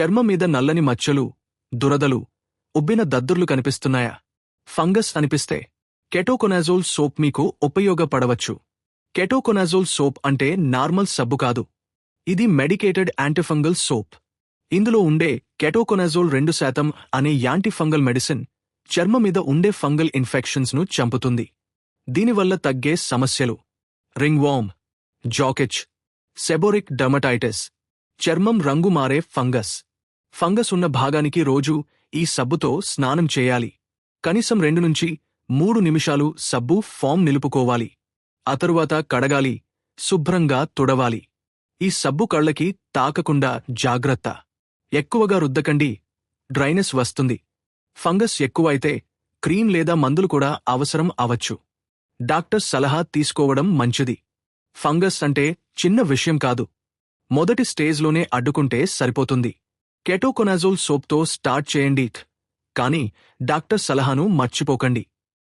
చర్మం మీద నల్లని మచ్చలు దురదలు ఉబ్బిన దద్దుర్లు కనిపిస్తున్నాయా? ఫంగస్ అనిపిస్తే కెటోకొనాజోల్ సోప్ మీకు ఉపయోగపడవచ్చు. కెటోకొనాజోల్ సోప్ అంటే నార్మల్ సబ్బు కాదు. ఇది మెడికేటెడ్ యాంటీఫంగల్ సోప్. ఇందులో ఉండే కెటోకొనాజోల్ రెండు శాతం అనే యాంటీఫంగల్ మెడిసిన్ చర్మం మీద ఉండే ఫంగల్ ఇన్ఫెక్షన్స్ను చంపుతుంది. దీనివల్ల తగ్గే సమస్యలు. రింగ్వామ్ జాకెచ్ సెబోరిక్ డర్మటైటిస్ చర్మం రంగు మారే ఫంగస్. ఫంగస్ ఉన్న భాగానికి రోజూ ఈ సబ్బుతో స్నానం చేయాలి. కనీసం రెండు నుంచి మూడు నిమిషాలు సబ్బు ఫామ్ నిలుపుకోవాలి. ఆ తరువాత కడగాలి శుభ్రంగా తుడవాలి. ఈ సబ్బు కళ్ళకి తాకకుండా జాగ్రత్త. ఎక్కువగా రుద్దకండి డ్రైనెస్ వస్తుంది. ఫంగస్ ఎక్కువైతే క్రీమ్ లేదా మందులు కూడా అవసరం అవచ్చు డాక్టర్ సలహా తీసుకోవడం మంచిది. ఫంగస్ అంటే చిన్న విషయం కాదు. మొదటి స్టేజ్లోనే అడ్డుకుంటే సరిపోతుంది. కెటోకొనాజోల్ సోప్తో స్టార్ట్ చేయండి. కానీ డాక్టర్ సలహాను మర్చిపోకండి.